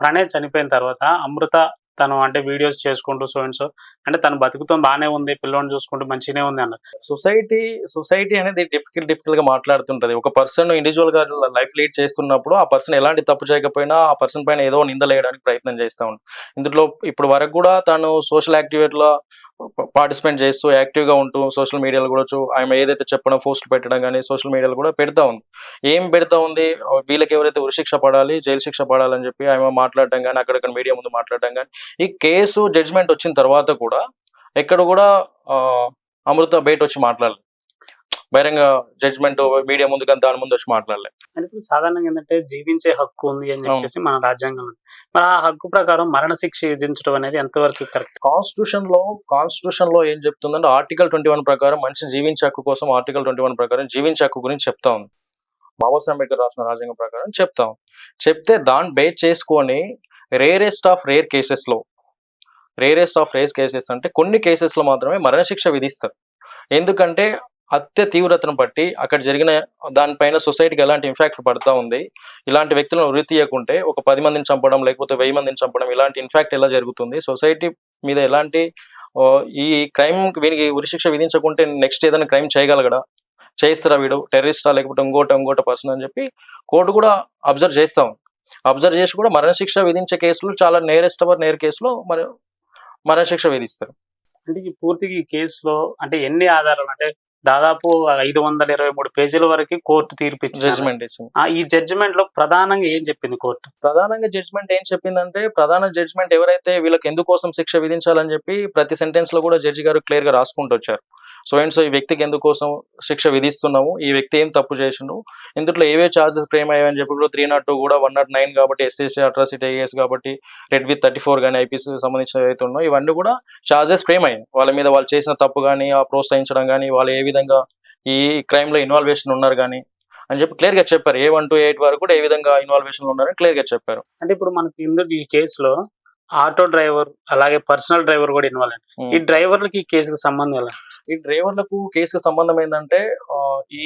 ప్రణయ్ చనిపోయిన తర్వాత అమృత తను అంటే వీడియోస్ చేసుకుంటూ సో అండ్ సో అంటే తను బతుకుతో బాగానే ఉంది పిల్లోని చూసుకుంటూ మంచిగానే ఉంది అన్నారు సొసైటీ సొసైటీ అనేది డిఫికల్ట్ డిఫికల్ట్గా మాట్లాడుతుంటది. ఒక పర్సన్ ఇండివిజువల్గా లైఫ్ లీడ్ చేస్తున్నప్పుడు ఆ పర్సన్ ఎలాంటి తప్పు చేయకపోయినా ఆ పర్సన్ పైన ఏదో నిందలేయడానికి ప్రయత్నం చేస్తా ఉంటాం ఇందులో ఇప్పుడు వరకు కూడా తను సోషల్ యాక్టివేట్లో పార్టిసిపేట్ చేస్తూ యాక్టివ్గా ఉంటూ సోషల్ మీడియాలో కూడా ఆమె ఏదైతే చెప్పడం పోస్ట్ పెట్టడం కానీ సోషల్ మీడియాలో కూడా పెడతా ఉంది. ఏం పెడతా ఉంది? వీళ్ళకి ఎవరైతే ఉరిశిక్ష పడాలి జైలు శిక్ష పడాలని చెప్పి ఆమె మాట్లాడడం కానీ అక్కడక్కడ మీడియా ముందు మాట్లాడడం కానీ ఈ కేసు జడ్జ్మెంట్ వచ్చిన తర్వాత కూడా ఎక్కడ కూడా అమృత బయట వచ్చి మాట్లాడలేదు. బహిరంగ జడ్జ్మెంట్ మీడియా ముందు కానీ దాని ముందు వచ్చి మాట్లాడలేదు అంటే సాధారణంగా ఏంటంటే జీవించే హక్కు ఉంది అని చెప్పేసి మన రాజ్యాంగం మరి ఆ హక్కు ప్రకారం మరణ శిక్ష విధించడం అనేది ఎంతవరకు కరెక్ట్ కాన్స్టిట్యూషన్లో కాన్స్టిట్యూషన్లో ఏం చెప్తుందంటే ఆర్టికల్ ట్వంటీ వన్ ప్రకారం మనిషి జీవించే హక్కు కోసం ఆర్టికల్ ట్వంటీ వన్ ప్రకారం జీవించే హక్కు గురించి చెప్తా ఉంది. బాబాసాహెబ్ అంబేద్కర్ రాసిన రాజ్యాంగం ప్రకారం చెప్తాం చెప్తే దాన్ని బేస్ చేసుకొని రేరెస్ట్ ఆఫ్ రేర్ కేసెస్లో రేరెస్ట్ ఆఫ్ రేర్ కేసెస్ అంటే కొన్ని కేసెస్లో మాత్రమే మరణశిక్ష విధిస్తారు. ఎందుకంటే హత్య తీవ్రతను బట్టి అక్కడ జరిగిన దానిపైన సొసైటీకి ఎలాంటి ఇంపాక్ట్ పడతా ఉంది? ఇలాంటి వ్యక్తులను ఉరి తీయకుంటే ఒక పది మందిని చంపడం లేకపోతే వెయ్యి మందిని చంపడం ఇలాంటి ఇన్ఫాక్ట్ ఎలా జరుగుతుంది? సొసైటీ మీద ఎలాంటి ఈ క్రైమ్ వీనికి ఉరిశిక్ష విధించకుంటే నెక్స్ట్ ఏదైనా క్రైమ్ చేయగలగడా? చేస్తారా వీడు? టెర్రరిస్టా లేకపోతే ఇంకోట ఇంకోట పర్సన్ అని చెప్పి కోర్టు కూడా అబ్జర్వ్ చేస్తాం అబ్జర్వ్ చేసి కూడా మరణశిక్ష విధించే కేసులు చాలా నేరెస్ట్ అవర్ నేర్ కేసులో మరి మరణశిక్ష విధిస్తారు. అంటే ఈ పూర్తిగా ఈ కేసులో అంటే ఎన్ని ఆధారాలు? అంటే దాదాపు ఐదు వందల ఇరవై మూడు పేజీల వరకు కోర్టు తీర్పు జడ్జిమెంట్ ఇచ్చింది. ఈ జడ్జిమెంట్లో ప్రధానంగా ఏం చెప్పింది కోర్టు? ప్రధానంగా జడ్జ్మెంట్ ఏం చెప్పిందంటే ప్రధాన జడ్జ్మెంట్ ఎవరైతే వీళ్ళకి ఎందుకోసం శిక్ష విధించాలని చెప్పి ప్రతి సెంటెన్స్లో కూడా జడ్జి గారు క్లియర్గా రాసుకుంటూ వచ్చారు. సో అండ్ సో ఈ వ్యక్తికి ఎందుకోసం శిక్ష విధిస్తున్నాము? ఈ వ్యక్తి ఏం తప్పు చేసిండు? ఇందులో ఏవే చార్జెస్ ఫ్రేమ్ అయ్యాయని చెప్పి కూడా త్రీ నాట్ టూ కూడా వన్ నాట్ నైన్ కాబట్టి ఎస్ఎస్సీ అట్రాసిటీ ఐఎస్ కాబట్టి రెడ్ విత్ థర్టీ ఫోర్ కానీ ఐపీసీ సంబంధించిన ఏవైతే ఉన్నాయో ఇవన్నీ కూడా చార్జెస్ ఫ్రేమ్ అయ్యాయి వాళ్ళ మీద వాళ్ళు చేసిన తప్పు కానీ ఆ ప్రోత్సహించడం కానీ వాళ్ళు ఏ విధంగా ఈ క్రైమ్లో ఇన్వాల్వేషన్ ఉన్నారు కానీ అని చెప్పి క్లియర్గా చెప్పారు. ఏ వన్ టు ఎయిట్ వరకు కూడా ఏ విధంగా ఇన్వాల్వేషన్ ఉన్నారని క్లియర్గా చెప్పారు. అంటే ఇప్పుడు మనకి ఇందులో ఈ కేసులో ఆటో డ్రైవర్ అలాగే పర్సనల్ డ్రైవర్ కూడా ఇన్వాల్వ్ అయ్యారు. ఈ డ్రైవర్లకి ఈ కేసుకి సంబంధం ఎలా? ఈ డ్రైవర్లకు కేసుకు సంబంధం ఏంటంటే ఈ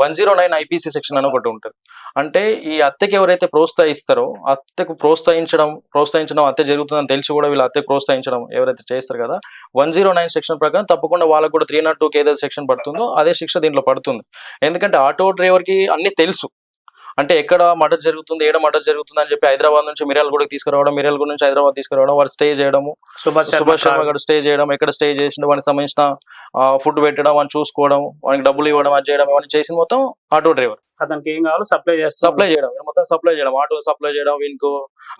one zero nine IPC section అని ఒకటి ఉంటుంది. అంటే ఈ అత్తెకి ఎవరైతే ప్రోత్సహిస్తారో అత్తెకు ప్రోత్సహించడం ప్రోత్సహించడం అత్తే జరుగుతుందని తెలిసి కూడా వీళ్ళు అత్తే ప్రోత్సహించడం ఎవరైతే చేస్తారు కదా వన్ జీరో నైన్ సెక్షన్ ప్రకారం తప్పకుండా వాళ్ళకు కూడా త్రీ నాట్ టూకి ఏదైతే సెక్షన్ పడుతుందో అదే శిక్ష దీంట్లో పడుతుంది. ఎందుకంటే ఆటో డ్రైవర్కి అన్ని తెలుసు. అంటే ఎక్కడ మర్డర్ జరుగుతుంది ఏడ మర్డర్ జరుగుతుంది అని చెప్పి హైదరాబాద్ నుంచి మిర్యాలగూడకి తీసుకురావడం మిర్యాలగూడ నుంచి హైదరాబాద్ తీసుకురావడం వారు స్టే చేయడము. సుభాష్ సుభాష్ శర్మ గారు. స్టే చేయడం ఎక్కడ స్టే చేసిన వానికి సంబంధించిన ఫుడ్ పెట్టడం వాడిని చూసుకోవడం వానికి డబ్బులు ఇవ్వడం అది చేయడం ఇవన్నీ చేసింది మొత్తం ఆటో డ్రైవర్. అతనికి ఏం కావాలో సప్లై చేస్తా సప్లై చేయడం మొత్తం సప్లై చేయడం ఆటో సప్లై చేయడం వీనికి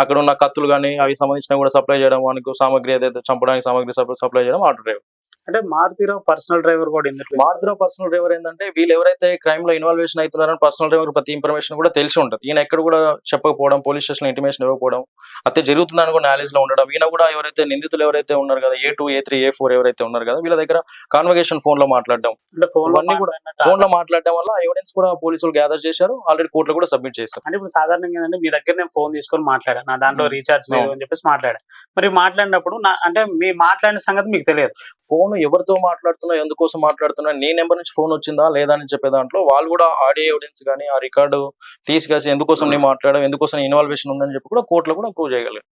అక్కడ ఉన్న కత్తులు కానీ అవి సంబంధించిన కూడా సప్లై చేయడం వానికి సామాగ్రి ఏదైతే చంపడానికి సామాగ్రి సప్లై చేయడం ఆటో డ్రైవర్. అంటే మారుతిరావు పర్సనల్ డ్రైవర్ కూడా ఇందులో మారుతిరావు పర్సనల్ డ్రైవర్ ఏంటంటే వీళ్ళు ఎవరైతే క్రైమ్లో ఇన్వాల్వేషన్ అవుతున్నారని పర్సనల్ డ్రైవర్ ప్రతి ఇన్ఫర్మేషన్ కూడా తెలిసి ఉంటుంది. ఈయన ఎక్కడ కూడా చెప్పకపోవడం పోలీస్ స్టేషన్ ఇంటిమేషన్ ఇవ్వకపోవడం అతే జరుగుతుందని కూడా నాలెడ్జ్లో ఉండడం ఈయన కూడా ఎవరైతే నిందితులు ఎవరైతే ఉన్నారు కదా A two A three A four ఎవరైతే ఉన్నారు కదా వీళ్ళ దగ్గర కాన్వర్గేషన్ ఫోన్లో మాట్లాడడం. అంటే ఫోన్ కూడా ఫోన్లో మాట్లాడడం వల్ల ఎవిడెన్స్ కూడా పోలీసులు గ్యాదర్ చేశారు ఆల్రెడీ కోర్టులో కూడా సబ్మిట్ చేశారు. అంటే ఇప్పుడు సాధారణంగా ఏంటంటే మీ దగ్గర నేను ఫోన్ తీసుకొని మాట్లాడాను నా దాంట్లో Hmm. రీఛార్జ్ లేదు అవును. అని చెప్పేసి మాట్లాడా. మరి మాట్లాడినప్పుడు నా అంటే మీ మాట్లాడిన సంగతి మీకు తెలియదు. ఫోన్ ఎవరితో మాట్లాడుతున్నా ఎందుకోసం మాట్లాడుతున్నా నీ నెంబర్ నుంచి ఫోన్ వచ్చిందా లేదా అని చెప్పే దాంట్లో వాళ్ళు కూడా ఆడియో ఎవిడెన్స్ కానీ ఆ రికార్డు తీసుకేసి ఎందుకోసం నేను మాట్లాడడం ఎందుకోసం ఇన్వాల్వేషన్ ఉందని చెప్పి కూడా కోర్టులో కూడా ప్రూవ్ చేయగలిగారు.